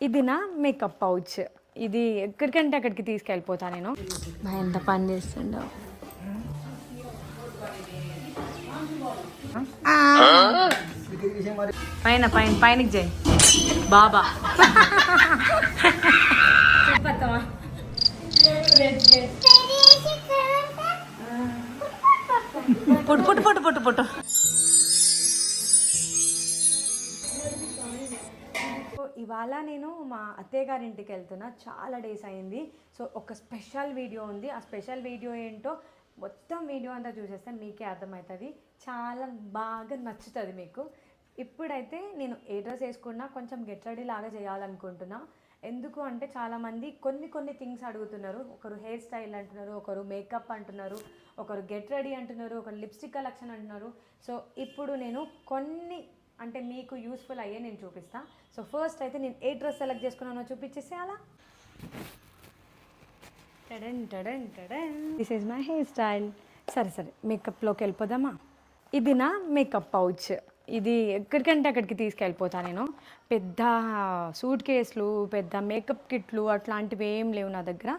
ఇది నా makeup pouch ఇది ఎక్కడికంటే అక్కడికి తీసుకెళ్ళిపోతా నేను. మా ఎంత పని చేస్తుండో. పైన పైన పైనకి చేయి. బాబా. పుట్టు పుట్టు పుట్టు పుట్టు పుట్టు. సో ఇవాళ నేను మా అత్తయ్య ఇంటికి వెళ్తున్నా. చాలా డేస్ అయింది. సో ఒక స్పెషల్ వీడియో ఉంది. ఆ స్పెషల్ వీడియో ఏంటో మొత్తం వీడియో అంతా చూసేస్తే మీకే అర్థమవుతుంది. చాలా బాగా నచ్చుతుంది మీకు. ఇప్పుడైతే నేను ఏ డ్రెస్ వేసుకున్నా కొంచెం గెట్ రెడీ లాగా చేయాలనుకుంటున్నా. ఎందుకు అంటే చాలామంది కొన్ని కొన్ని థింగ్స్ అడుగుతున్నారు. ఒకరు హెయిర్ స్టైల్ అంటున్నారు ఒకరు మేకప్ అంటున్నారు ఒకరు గెట్ రెడీ అంటున్నారు ఒకరు లిప్స్టిక్ కలెక్షన్ అంటున్నారు. సో ఇప్పుడు నేను కొన్ని అంటే మీకు యూస్ఫుల్ అయ్యే నేను చూపిస్తా. సో ఫస్ట్ అయితే నేను ఏ డ్రెస్ సెలెక్ట్ చేసుకున్నానో చూపించేసి అలా టడన్ టడన్ టడన్. This is my hair style సరే సరే మేకప్లోకి వెళ్ళిపోదామా? ఇది నా మేకప్ పౌచ్ ఇది ఎక్కడికంటే అక్కడికి తీసుకెళ్ళిపోతా నేను. పెద్ద సూట్ కేసులు పెద్ద మేకప్ కిట్లు అట్లాంటివి ఏం లేవు నా దగ్గర.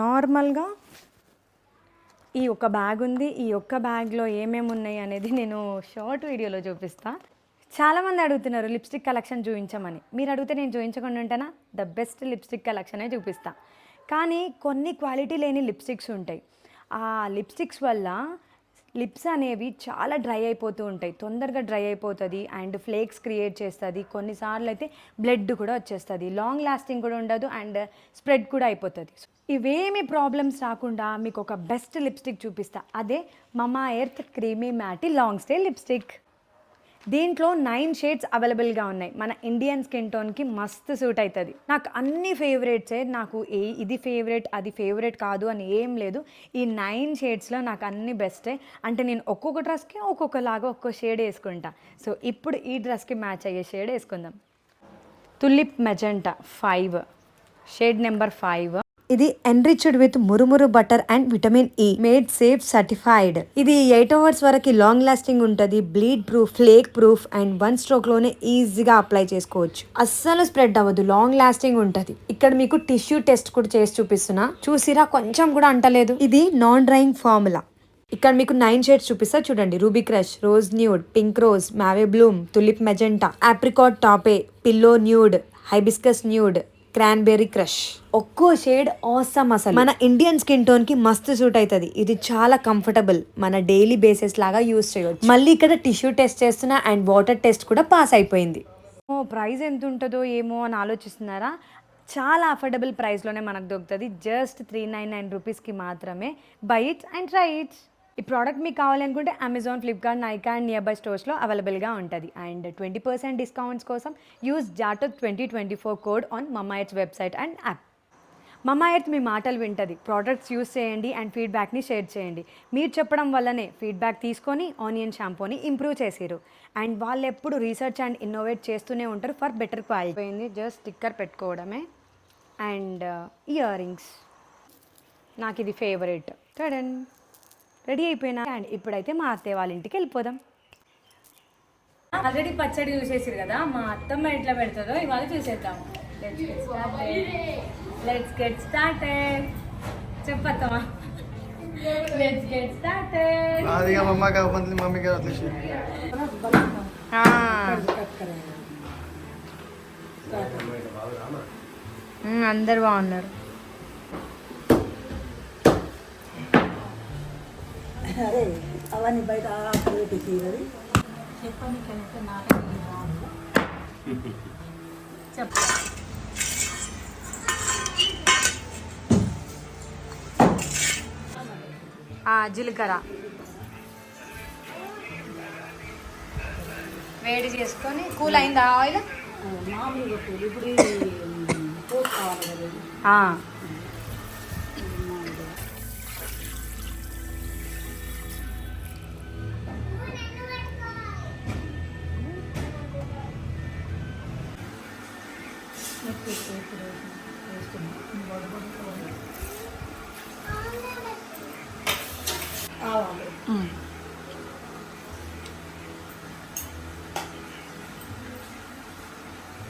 నార్మల్గా ఈ ఒక్క బ్యాగ్ ఉంది. ఈ ఒక్క బ్యాగ్లో ఏమేమి ఉన్నాయి అనేది నేను షార్ట్ వీడియోలో చూపిస్తా. చాలామంది అడుగుతున్నారు లిప్స్టిక్ కలెక్షన్ చూపించమని. మీరు అడిగితే నేను చూపించకుండా ఉంటానా? ద బెస్ట్ లిప్స్టిక్ కలెక్షనే చూపిస్తా. కానీ కొన్ని క్వాలిటీ లేని లిప్స్టిక్స్ ఉంటాయి. ఆ లిప్స్టిక్స్ వల్ల లిప్స్ అనేవి చాలా డ్రై అయిపోతూ ఉంటాయి. తొందరగా డ్రై అయిపోతుంది అండ్ ఫ్లేక్స్ క్రియేట్ చేస్తుంది. కొన్నిసార్లు అయితే బ్లడ్ కూడా వచ్చేస్తుంది. లాంగ్ లాస్టింగ్ కూడా ఉండదు అండ్ స్ప్రెడ్ కూడా అయిపోతుంది. ఇవేమి ప్రాబ్లమ్స్ రాకుండా మీకు ఒక బెస్ట్ లిప్స్టిక్ చూపిస్తా. అదే Mamaearth creamy matte long stay lipstick. దీంట్లో నైన్ షేడ్స్ అవైలబుల్గా ఉన్నాయి. మన ఇండియన్ స్కిన్ టోన్కి మస్తు సూట్ అవుతుంది నాకు అన్ని ఫేవరెట్సే నాకు ఏ ఇది ఫేవరెట్ అది ఫేవరెట్ కాదు అని ఏం లేదు. ఈ నైన్ షేడ్స్లో నాకు అన్ని బెస్టే. అంటే నేను ఒక్కొక్క డ్రెస్కి ఒక్కొక్కలాగా ఒక్కో షేడ్ వేసుకుంటా. సో ఇప్పుడు ఈ డ్రెస్కి మ్యాచ్ అయ్యే షేడ్ వేసుకుందాం. Tulip magenta five. Shade number five. ఇది enriched with murumuru butter and vitamin E made safe certified ఇది ఎయిట్ అవర్స్ వరకు లాంగ్ లాస్టింగ్ ఉంటుంది bleed proof flake proof and one స్ట్రోక్లోనే ఈజీగా అప్లై చేసుకోవచ్చు. అస్సలు స్ప్రెడ్ అవ్వదు లాంగ్ లాస్టింగ్ ఉంటుంది. ఇక్కడ మీకు టిష్యూ టెస్ట్ కూడా చేసి చూపిస్తున్నా. చూసిరా కొంచెం కూడా అంటలేదు. ఇది నాన్ డ్రైయింగ్ ఫార్ములా ఇక్కడ మీకు నైన్ షేడ్స్ చూపిస్తా చూడండి. Ruby crush rose nude pink rose mauve bloom tulip magenta apricot taupe pillow nude hibiscus nude cranberry crush. ఒక్కో షేడ్ ఆసమ్ అసలు. మన ఇండియన్ స్కిన్ టోన్కి మస్తు సూట్ అవుతుంది ఇది చాలా కంఫర్టబుల్. మన డైలీ బేసిస్ లాగా యూస్ చేయవచ్చు మళ్ళీ ఇక్కడ టిష్యూ టెస్ట్ చేస్తున్నా అండ్ వాటర్ టెస్ట్ కూడా పాస్ అయిపోయింది. ఓ ప్రైస్ ఎంత ఉంటుందో ఏమో అని ఆలోచిస్తున్నారా? చాలా అఫోర్డబుల్ ప్రైస్లోనే మనకు దొరుకుతుంది. జస్ట్ త్రీ నైన్ నైన్ రూపీస్కి మాత్రమే. Buy it and try it ఈ ప్రోడక్ట్ మీకు కావాలనుకుంటే Amazon Flipkart Nykaa and nearby స్టోర్స్లో అవైలబుల్గా ఉంటుంది. అండ్ ట్వంటీ పర్సెంట్ డిస్కౌంట్స్ కోసం use జాటో twenty twenty four code on Mamaearth's website and app మమ్మా మీ మాటలు వింటుంది. ప్రోడక్ట్స్ యూస్ చేయండి అండ్ ఫీడ్బ్యాక్ని షేర్ చేయండి. మీరు చెప్పడం వల్లనే ఫీడ్బ్యాక్ తీసుకొని ఆనియన్ షాంపూని ఇంప్రూవ్ చేసారు అండ్ వాళ్ళు ఎప్పుడు రీసెర్చ్ అండ్ ఇన్నోవేట్ చేస్తూనే ఉంటారు ఫర్ బెటర్ క్వాలిటీ అయింది జస్ట్ స్టిక్కర్ పెట్టుకోవడమే. అండ్ ఇయర్ రింగ్స్ నాకు ఇది ఫేవరెట్ కడన్ రెడీ అయిపోయినా? అండ్ ఇప్పుడైతే మా అత్తయ్య వాళ్ళ ఇంటికి వెళ్ళిపోదాం. ఆల్రెడీ పచ్చడి చూసేసారు కదా మా అత్తమ్మ ఎట్లా పెడుతుందో ఇవాళ చూసేద్దాం. లెట్స్ గెట్ స్టార్ట్ చెప్పత్తమ్మా. లెట్స్ గెట్ స్టార్ట్ మమ్మీ అందరు బాగున్నారు. అరే అవన్నీ బయట ఆపరేటి చెప్పండి చెప్పండి. జీలకర్ర. వేడి చేసుకొని కూల్ అయిందా ఆయిల్? మామూలుగా కూల్. ఇప్పుడు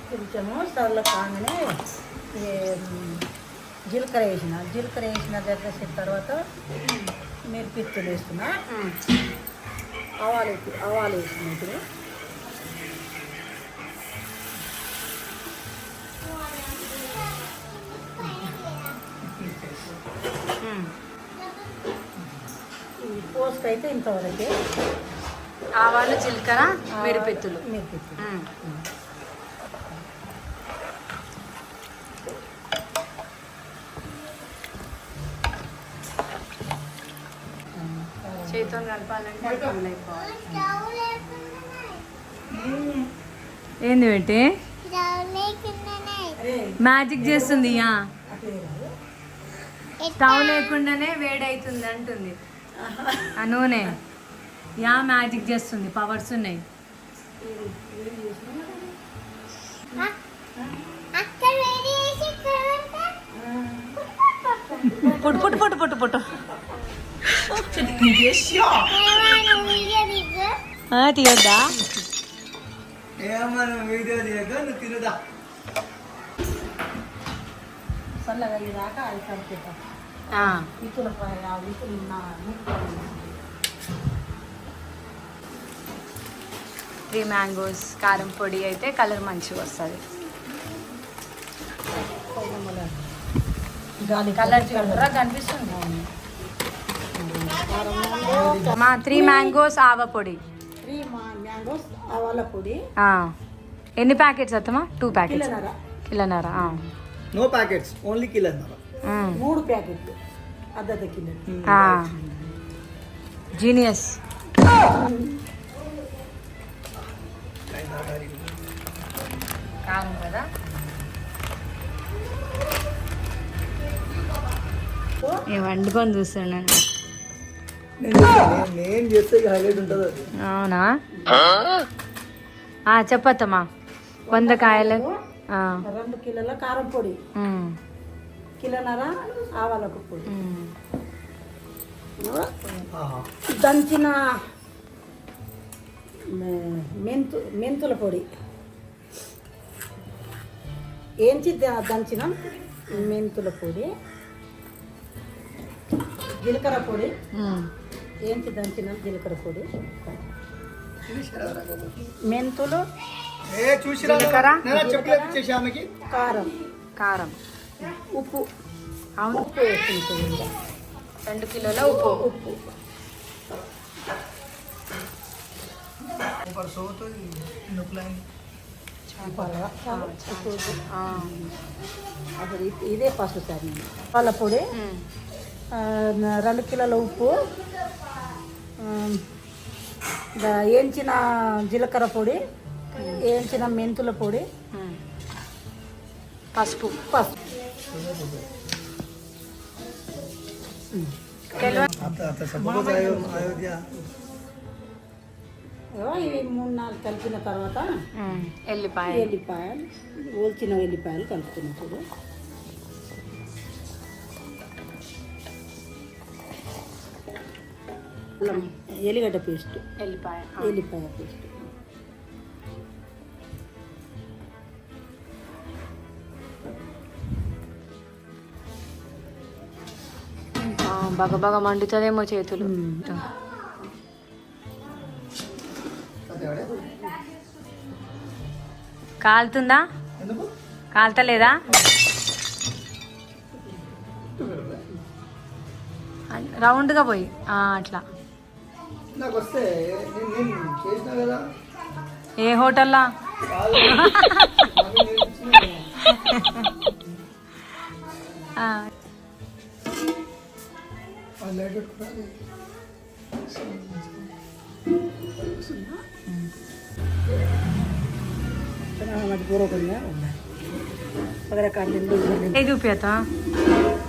కొంచెము సర్ల కాగానే జీలకర్ర వేసిన. జీలకర్ర వేసిన దగ్గర తర్వాత మీరు పిత్తులు వేస్తున్నా. ఆవాలు ఆవాలు వేసిన ఇప్పుడు ఈ పోస్ట్ అయితే ఇంతవరకే. ఆవాలు జీలకర్ర మిరిపెత్తులు మీరు పిత్తులు చేతితో కలపాలంటే ఏంది పెట్టి మ్యాజిక్ చేస్తుంది స్టవ్ లేకుండానే వేడవుతుంది అంటుంది ఆ నూనె. యా మ్యాజిక్ చేస్తుంది పవర్స్ ఉన్నాయి. పుట్టు పుట్టు పుట్టు పుట్టు పుట్టు. తీయొద్దా? ఏమన్నా వీడియో విత్తుల ఫ్రై విత్తులు త్రీ మ్యాంగోస్ కారం పొడి అయితే కలర్ మంచిగా వస్తుంది. కలర్ చూడరా? కనిపిస్తుంది. మా త్రీ మ్యాంగోస్ ఆవ పొడి. త్రీ మా మ్యాంగోస్ ఆవాల పొడి. ఆ. ఎన్ని ప్యాకెట్స్ అత్తమా టూ ప్యాకెట్స్. కిలోన్నర కిలోన్నర ఆ. నో ప్యాకెట్స్ ఓన్లీ కిలో మ్మ్. మూడు ప్యాకెట్లు అర్ధ కిలో ఆ. జీనియస్ కారం కదా నేను వండుకొని చూస్తున్నాను నేను చేస్తే హైలైట్ ఉంటుంది అది అవునా ఆ, చెప్పత్తమ్మా వంద కాయలు రెండు కిలోల కారం పొడి కిలోన్నర ఆవాలకు పొడి. దంచిన మే- మెంతు మెంతుల పొడి. ఏంచి దంచిన మెంతుల పొడి. జీలకర్ర పొడి. ఏంచి దంచిన జీలకర్ర పొడి. మెంతులు. చూసి జీలకర్ర? కారం. కారం. ఉప్పు. అవును. ఉప్పు వేసుకుంటుంది రెండు కిలోల ఉప్పు. ఉప్పు. ఇదే పసుపు సార్ పాల పొడి. రెండు కిలోల ఉప్పు. ఏంచిన జీలకర్ర పొడి ఏంచిన మెంతుల పొడి. పసుపు. పసుపు. మూడు నాలుగు కలిపిన తర్వాత ఎల్లిపాయ ఎల్లిపాయలు ఓల్చిన ఎల్లిపాయలు కలుపుతున్నప్పుడు ఎల్లిగడ్డ పేస్ట్. ఎల్లిపాయ ఎల్లిపాయ పేస్ట్. బాగా బాగా మండుతుందేమో చేతులు. కాలుతుందా? కాలుతలేదా? రౌండ్గా పోయి. అట్లా. ఏ హోటల్లా. ఆ,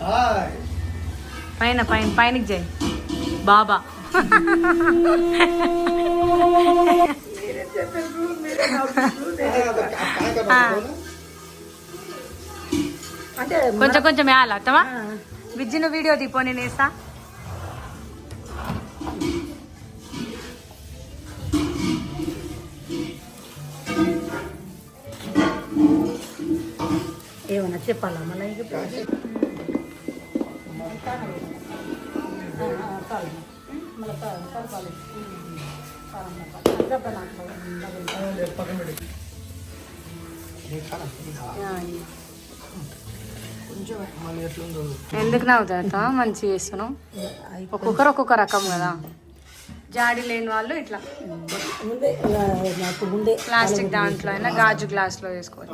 హాయ్ పైన పైన పైనకి చేయి. బాబా. కొంచెం కొంచెం వేయాలి అత్తమా విజ్జిన వీడియో తీపో నేను వేస్తా. మళ్ళీ ఎట్లుందో ఎందుకు నవ్వుతా మంచిగా చేస్తున్నావు. ఒక్కొక్కరు ఒక్కొక్క రకం కదా. జాడి లేని వాళ్ళు ఇట్లా. ప్లాస్టిక్ దాంట్లో అయినా గాజు గ్లాస్లో వేసుకోవచ్చు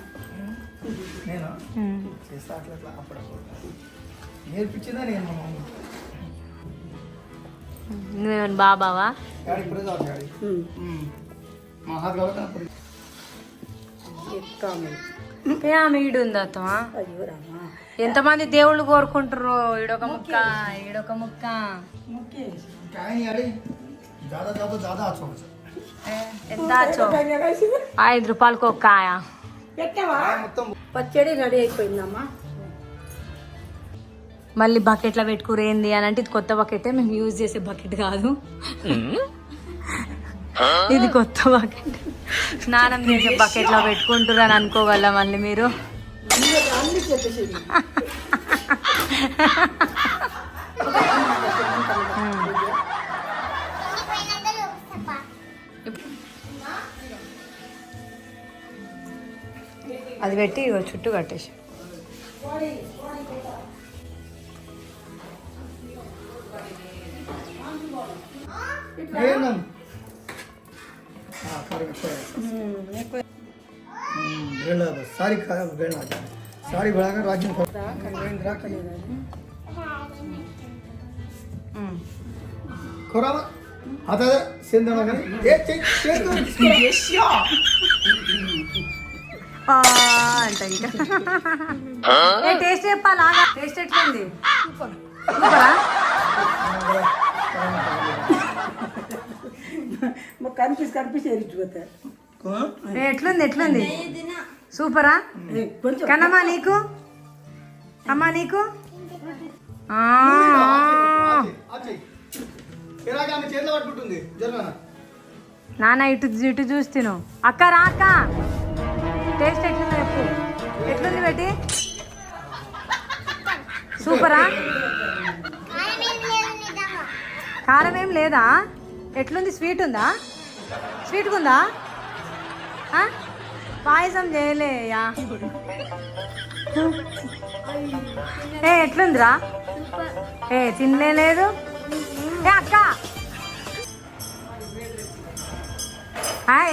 నేను చేస్తా అట్లా అట్లా అప్పుడప్పుడు నేర్పించిందా నేను మా మమ్మీ. ఎంతమంది దేవుళ్ళు కోరుకుంటారు ఈడొక ముక్క. ఈడొక ముక్క. ఎంత ఐదు రూపాయలకు ఒక కాయ. పెట్టావా? పచ్చడి రెడీ అయిపోయిందమ్మా. మళ్ళీ బకెట్లో పెట్టుకురు ఏంది అని అంటే ఇది కొత్త బకెట్ మేము యూజ్ చేసే బకెట్ కాదు. ఇది కొత్త బకెట్. స్నానం చేసే బకెట్లో పెట్టుకుంటారు అని అనుకోగల మళ్ళీ మీరు? అది పెట్టి చుట్టూ కట్టేసి సారీ సారీ బడాక రాజ్యం కొరామా అదే సేంద్రణ కానీ ఏ చేస్తూ అంట ఇంకా. ఏ టేస్ట్ చెప్పాలా? టేస్ట్ ఎట్లుంది? సూపరా. మాకు కనిపిసి కనిపిసి ఎరిచిపోతారు ఏ, ఎట్లుంది ఎట్లుంది? సూపరా? కొంచెం. కన్నమ్మా నీకు? అమ్మా నీకు? నాన్న ఇటు ఇటు చూస్తును అక్క రా అక్క. టేస్ట్ ఎట్లుంది చెప్పు. ఎట్లుంది బేటి? సూపరా? కారం ఏం లేదా? ఎట్లుంది? స్వీట్ ఉందా? స్వీట్గా ఉందా? పాయసం చేయలేయా ఏ ఎట్లుందిరా? ఏ తినలేదు ఏ అక్క!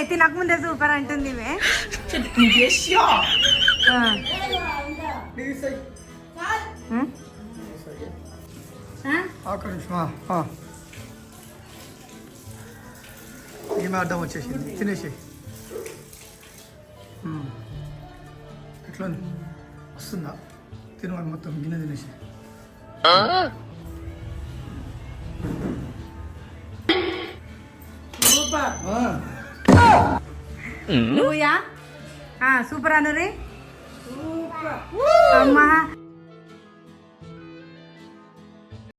తినకముందే ముందే సూపర్ అంటుంది ఇవే. ఆ. నీకు సై ఉం? ఆ? ఒక్క నిమిషం ఆ, ఆ. ఈమె అడ్డం వచ్చేసింది తినేసి ఎట్లా ఉంది? వస్తుందా తినమని మొత్తం గిన్నె తినేసి సూపర్ ఆ. నువ్వుయా ఆ, సూపర్ అనురి సూపర్ అమ్మా